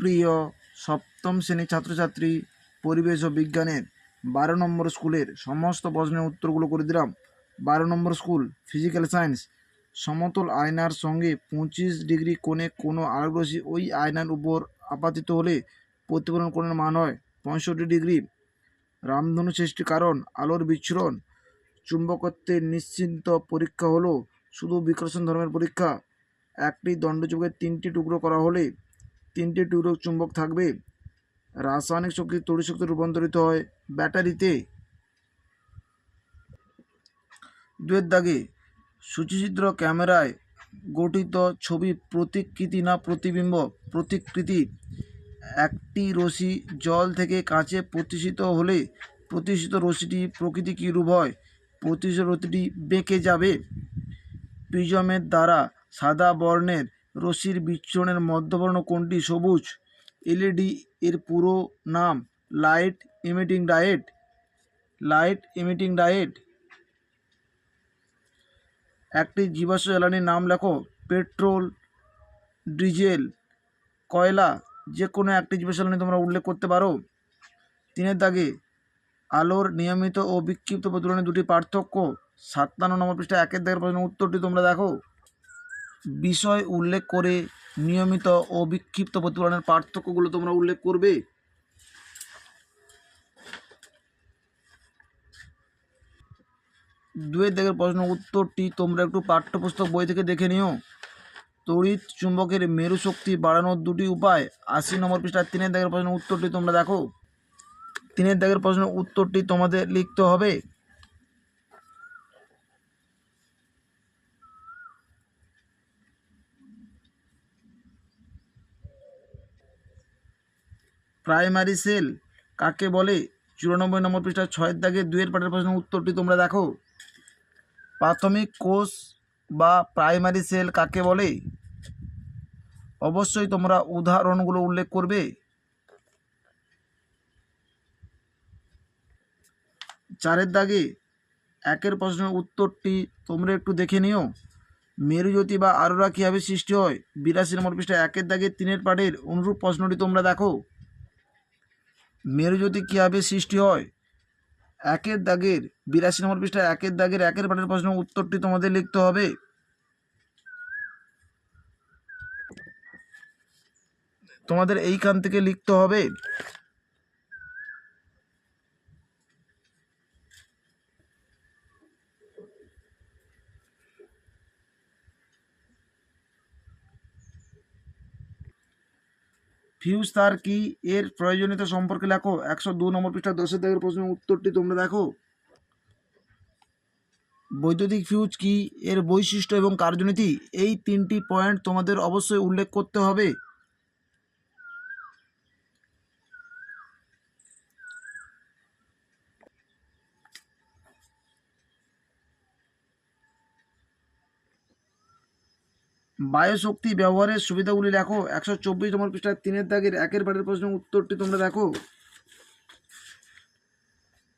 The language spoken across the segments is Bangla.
সুপ্রিয় সপ্তম শ্রেণির ছাত্রছাত্রী, পরিবেশ ও বিজ্ঞানের বারো নম্বর স্কুলের সমস্ত প্রশ্নের উত্তরগুলো করে দিলাম। বারো নম্বর স্কুল ফিজিক্যাল সায়েন্স সমতল আয়নার সঙ্গে পঁচিশ ডিগ্রি কোণে কোনো আলোকরশ্মি ওই আয়নার উপর আপাতিত হলে প্রতিফলন কোণের মান হয় পঁয়ষট্টি ডিগ্রি। রামধনু সৃষ্টির কারণ, আলোর বিচ্ছুরণ চুম্বকত্বের নিশ্চিন্ত পরীক্ষা হলো শুধু বিকর্ষণ ধর্মের পরীক্ষা। একটি দণ্ডচুম্বকের তিনটি টুকরো করা হলে তিনটি টুকরো চুম্বক থাকবে। রাসায়নিক শক্তি তড়িৎ শক্তি রূপান্তরিত হয় ব্যাটারিতে। দুয়ের দাগে সূচিচিত্র ক্যামেরায় গঠিত ছবি প্রতিকৃতি না প্রতিবিম্ব? প্রতিকৃতি একটি রশি জল থেকে কাঁচে প্রতিষ্ঠিত হলে প্রতিষ্ঠিত রশিটি প্রকৃতি কী রূপ হয়? প্রতিষ্ঠিত রশ্মিটি বেঁকে যাবে। প্রিজমের দ্বারা সাদা বর্ণের রশ্মির বিচ্ছুরণের মধ্যবর্ণ কোনটি সবুজ। এলইডি এর পুরো নাম light emitting diode. Light emitting diode. একটি জীবাশ্ম জ্বালানির নাম লেখো পেট্রোল, ডিজেল, কয়লা। যে কোনো একটি জীবাশ্ম জ্বালানি তোমরা উল্লেখ করতে পারো। তিনের দাগে, আলোর নিয়মিত ও বিক্ষিপ্ত প্রতিফলনের দুটি পার্থক্য। সাতান্ন নম্বর পৃষ্ঠা একের দাগের প্রশ্নের উত্তরটি তোমরা দেখো। বিষয় উল্লেখ করে নিয়মিত ও বিক্ষিপ্ত প্রতিফলনের পার্থক্যগুলো তোমরা উল্লেখ করবে? দুয়ের দিকের প্রশ্ন উত্তরটি তোমরা একটু পাঠ্যপুস্তক বই থেকে দেখে নিও। তড়িৎ চুম্বকের মেরু শক্তি বাড়ানোর দুটি উপায়। আশি নম্বর পৃষ্ঠার তিনের দাগের প্রশ্নের উত্তরটি তোমরা দেখো। তিনের দাগের প্রশ্নের উত্তরটি তোমাদের লিখতে হবে। প্রাইমারি সেল কাকে বলে? চুরানব্বই নম্বর পৃষ্ঠা, ছয়ের দাগে দুয়ের পাঠের প্রশ্নের উত্তরটি তোমরা দেখো। প্রাথমিক কোষ বা প্রাইমারি সেল কাকে বলে? অবশ্যই তোমরা উদাহরণগুলো উল্লেখ করবে। চারের দাগে একের প্রশ্নের উত্তরটি তোমরা একটু দেখে নিও। মেরুজ্যোতি বা আরোরা কীভাবে সৃষ্টি হয়? বিরাশি নম্বর পৃষ্ঠায় একের দাগে তিনের পাঠের অনুরূপ প্রশ্নটি তোমরা দেখো। মেরুজ্যোতি কীভাবে সৃষ্টি হয়, একের দাগের, বিরাশি নম্বর পৃষ্ঠা একের দাগের একের পাঠের প্রশ্ন উত্তরটি তোমাদের লিখতে হবে। তোমাদের এইখান থেকে লিখতে হবে। ফিউজ তার কি এর প্রয়োজনীয়তা সম্পর্কে লেখো। একশো দু নম্বর পৃষ্ঠা দশের দাগের প্রশ্নের উত্তরটি তোমরা দেখো। বৈদ্যুতিক ফিউজ কি এর বৈশিষ্ট্য এবং কার্যনীতি? এই তিনটি পয়েন্ট তোমাদের অবশ্যই উল্লেখ করতে হবে। বায়ুশক্তি ব্যবহারের সুবিধাগুলি লেখো। একশো চব্বিশ নম্বর পৃষ্ঠার তিনের দাগের একের বারের প্রশ্নের উত্তরটি তোমরা দেখো।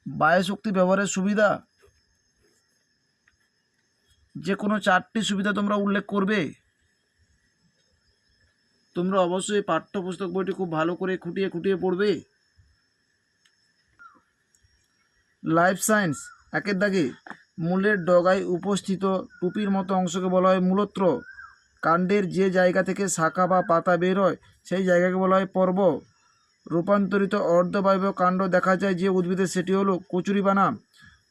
বায়ুশক্তি ব্যবহারের সুবিধা? যে কোনো চারটি সুবিধা তোমরা উল্লেখ করবে। তোমরা অবশ্যই পাঠ্যপুস্তক বইটি খুব ভালো করে খুঁটিয়ে খুঁটিয়ে পড়বে। লাইফ সায়েন্স, একের দাগে মূলের ডগায় উপস্থিত টুপির মতো অংশকে বলা হয় মূলত্র। কাণ্ডের যে জায়গা থেকে শাখা বা পাতা বের হয়, সেই জায়গাকে বলা হয় পর্ব। রূপান্তরিত অর্ধবায়ব কাণ্ড দেখা যায় যে উদ্ভিদের, সেটি হলো কচুরি কচুরিপানা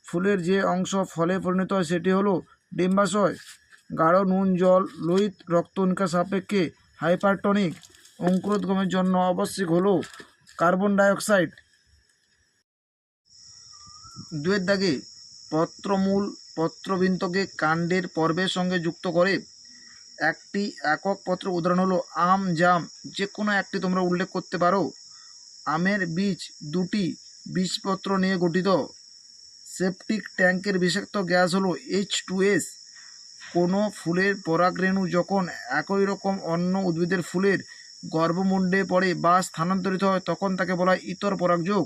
ফুলের যে অংশ ফলে পরিণত হয়, সেটি হলো ডিম্বাশয়। গাঢ় নুন, জল, লোহিত রক্তনিকা সাপেক্ষে হাইপারটনিক অঙ্কুরোদ্গমের জন্য আবশ্যিক হলো কার্বন ডাইঅক্সাইড। দুয়ের দাগে পত্রমূল পত্রবিন্তকে কাণ্ডের পর্বের সঙ্গে যুক্ত করে একটি একক পত্র উদাহরণ হলো আম, জাম। যে কোনো একটি তোমরা উল্লেখ করতে পারো। আমের বীজ দুটি বীজপত্র নিয়ে গঠিত। সেপটিক ট্যাঙ্কের বিষাক্ত গ্যাস হলো এইচ টু এস কোনো ফুলের পরাগরেণু যখন একই রকম অন্য উদ্ভিদের ফুলের গর্ভমুণ্ডে পড়ে বা স্থানান্তরিত হয়, তখন তাকে বলা হয় ইতর পরাগযোগ।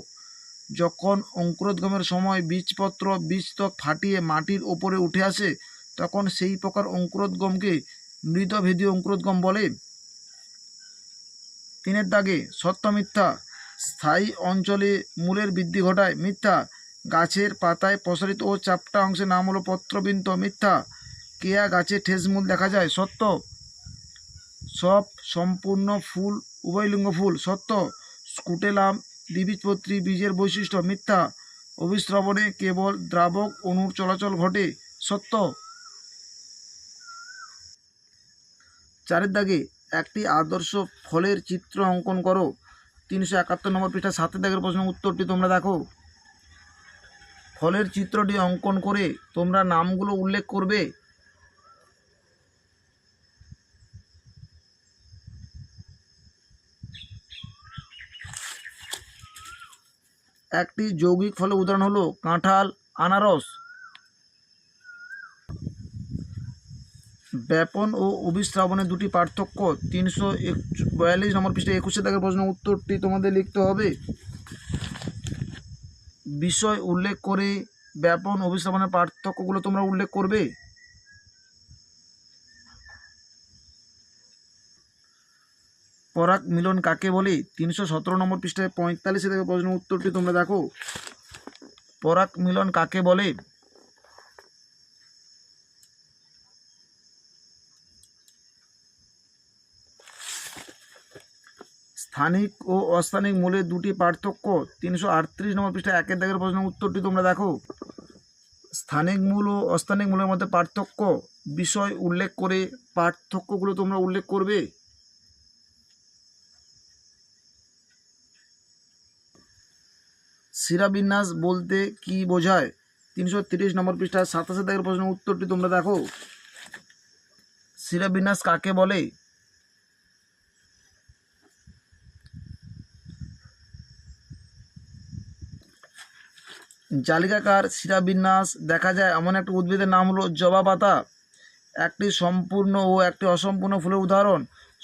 যখন অঙ্কুরোদ্গমের সময় বীজপত্র বীজত্বক ফাটিয়ে মাটির ওপরে উঠে আসে, তখন সেই প্রকার অঙ্কুরোদ্গমকে মৃতভেদী অঙ্কুরোদ্গম বলে। তিনের দাগে সত্য মিথ্যা, স্থায়ী অঞ্চলে মূলের বৃদ্ধি ঘটায় মিথ্যা, গাছের পাতায় প্রসারিত ও চাপটা অংশের নাম হলো পত্রবিন্ত মিথ্যা, কেয়া গাছে ঠেসমূল দেখা যায়, সত্য। সব সম্পূর্ণ ফুল উভয়লিঙ্গ ফুল, সত্য। স্কুটেলাম দ্বিবীজপত্রী, বীজের বৈশিষ্ট্য মিথ্যা। অভিস্রবণে কেবল দ্রাবক অণুর চলাচল ঘটে, সত্য। চারের দাগে একটি আদর্শ ফলের চিত্র অঙ্কন করো। তিনশো একাত্তর নম্বর পৃষ্ঠা সাতের দাগের প্রশ্ন উত্তরটি তোমরা দেখো। ফলের চিত্রটি অঙ্কন করে তোমরা নামগুলো উল্লেখ করবে। একটি যৌগিক ফলের উদাহরণ হলো কাঁঠাল, আনারস। ব্যাপন ও অভিশ্রাবণের দুটি পার্থক্য। তিনশো বয়াল্লিশ নম্বর পৃষ্ঠায় একুশে দাগের প্রশ্ন উত্তরটি তোমাদের লিখতে হবে। বিষয় উল্লেখ করে ব্যাপন অভিশ্রাবণের পার্থক্যগুলো তোমরা উল্লেখ করবে। পরাগ মিলন কাকে বলে? তিনশো সতেরো নম্বর পৃষ্ঠায় পঁয়তাল্লিশে থেকে প্রশ্ন উত্তরটি তোমরা দেখো। পরাগ মিলন কাকে বলে? স্থানিক ও অস্থানিক মূলের দুটি পার্থক্য তিনশো আটত্রিশ নম্বর পৃষ্ঠায় একের দাগের প্রশ্ন উত্তরটি তোমরা দেখো। স্থানিক মূল ও অস্থানিক মূলের মধ্যে পার্থক্য বিষয় উল্লেখ করে পার্থক্যগুলো তোমরা উল্লেখ করবে। শিরাবিন্যাস বলতে কি বোঝায়? তিনশো তিরিশ নম্বর পৃষ্ঠা সাতাশে দাগের প্রশ্ন উত্তরটি তোমরা দেখো। শিরাবিন্যাস কাকে বলে? জালিকাকার শিরাবিন্যাস দেখা যায় এমন একটা উদ্ভিদের নাম হলো জবা পাতা। একটি সম্পূর্ণ ও একটি অসম্পূর্ণ ফুলের উদাহরণ।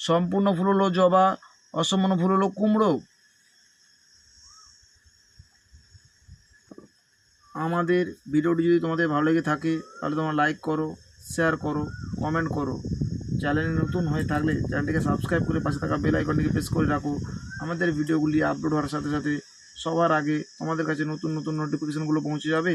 সম্পূর্ণ ফুল হলো জবা, অসম্পূর্ণ ফুল হলো কুমড়ো। আমাদের ভিডিওটি যদি তোমাদের ভালো লেগে থাকে, তাহলে তোমরা লাইক করো শেয়ার করো কমেন্ট করো। চ্যানেলে নতুন হয়ে থাকলে চ্যানেলটিকে সাবস্ক্রাইব করে পাশে থাকা বেল আইকনটিকে প্রেস করে রাখো। আমাদের ভিডিওগুলি আপলোড হওয়ার সাথে সাথে সবার আগে আমাদের কাছে নতুন নতুন নোটিফিকেশনগুলো পৌঁছে যাবে।